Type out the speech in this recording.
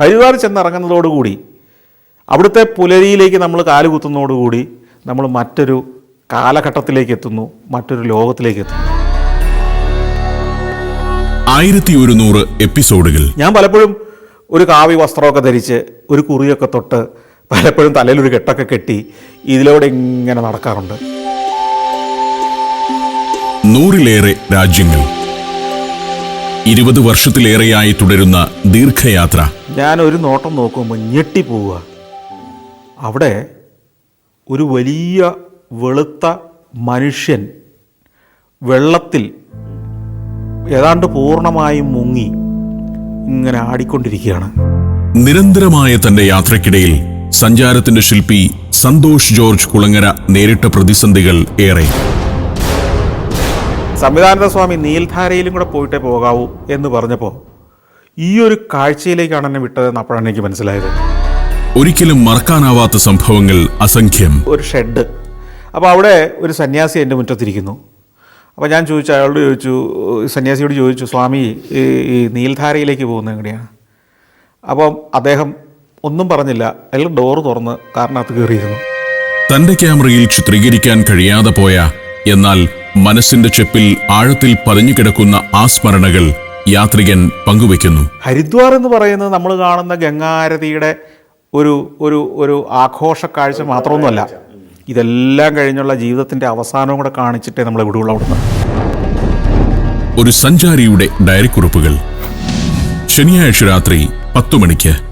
ഹരിദ്വാർ ചെന്നിറങ്ങുന്നതോടുകൂടി അവിടുത്തെ പുലരിയിലേക്ക് നമ്മൾ കാലുകുത്തുന്നതോടുകൂടി നമ്മൾ മറ്റൊരു കാലഘട്ടത്തിലേക്ക് എത്തുന്നു മറ്റൊരു ലോകത്തിലേക്ക് എത്തുന്നു. ആയിരത്തി ഒരുന്നൂറ് എപ്പിസോഡുകൾ. ഞാൻ പലപ്പോഴും ഒരു കാവി വസ്ത്രമൊക്കെ ധരിച്ച് ഒരു കുറിയൊക്കെ തൊട്ട് പലപ്പോഴും തലയിലൊരു കെട്ടൊക്കെ കെട്ടി ഇതിലൂടെ ഇങ്ങനെ നടക്കാറുണ്ട്. നൂറിലേറെ രാജ്യങ്ങൾ. ഇരുപത് വർഷത്തിലേറെയായി തുടരുന്ന ദീർഘയാത്ര. ഞാൻ ഒരു നോട്ടം നോക്കുമ്പോൾ ഞെട്ടിപ്പോവുക. അവിടെ ഒരു വലിയ വെളുത്ത മനുഷ്യൻ വെള്ളത്തിൽ ഏതാണ്ട് പൂർണമായും മുങ്ങി ഇങ്ങനെ ആടിക്കൊണ്ടിരിക്കുകയാണ്. നിരന്തരമായ തന്റെ യാത്രക്കിടയിൽ സഞ്ചാരത്തിന്റെ ശില്പി സന്തോഷ് ജോർജ് കുളങ്ങര നേരിട്ട പ്രതിസന്ധികൾ ഏറെ. സംവിധാനന്ദ സ്വാമി നീൽധാരയിലും കൂടെ പോയിട്ടേ പോകാവൂ എന്ന് പറഞ്ഞപ്പോൾ ഈ ഒരു കാഴ്ചയിലേക്കാണ് എന്നെ വിട്ടതെന്ന് അപ്പോഴാണ് എനിക്ക് മനസ്സിലായത്. ഒരിക്കലും മറക്കാനാവാത്ത സംഭവങ്ങൾ അസംഖ്യം. ഒരു ഷെഡ്. അപ്പോൾ അവിടെ ഒരു സന്യാസി എന്റെ മുറ്റത്തിരിക്കുന്നു. അപ്പോൾ ഞാൻ ചോദിച്ചു അയാളോട് ചോദിച്ചു സന്യാസിയോട് ചോദിച്ചു സ്വാമി ഈ നീൽധാരയിലേക്ക് പോകുന്നത് എങ്ങനെയാണ്? അപ്പം അദ്ദേഹം ഒന്നും പറഞ്ഞില്ല. അയാൾ ഡോറ് തുറന്ന് കാറിനകത്ത് കയറിയിരുന്നു. തന്റെ ക്യാമറയിൽ ചിത്രീകരിക്കാൻ കഴിയാതെ പോയ എന്നാൽ മനസ്സിന്റെ ചെപ്പിൽ ആഴത്തിൽ പതിഞ്ഞു കിടക്കുന്ന ആ സ്മരണകൾ യാത്രികൻ പങ്കുവെക്കുന്നു ഹരിദ്വാർ എന്ന് പറയുന്നത് നമ്മൾ കാണുന്ന ഗംഗാരതിയുടെ ഒരു ഒരു ഒരു ആഘോഷ കാഴ്ച മാത്രമൊന്നുമല്ല. ഇതെല്ലാം കഴിഞ്ഞുള്ള ജീവിതത്തിന്റെ അവസാനവും കൂടെ കാണിച്ചിട്ടേ നമ്മൾ അവിടുന്ന്. ഒരു സഞ്ചാരിയുടെ ഡയറി കുറിപ്പുകൾ ശനിയാഴ്ച രാത്രി പത്തു മണിക്ക്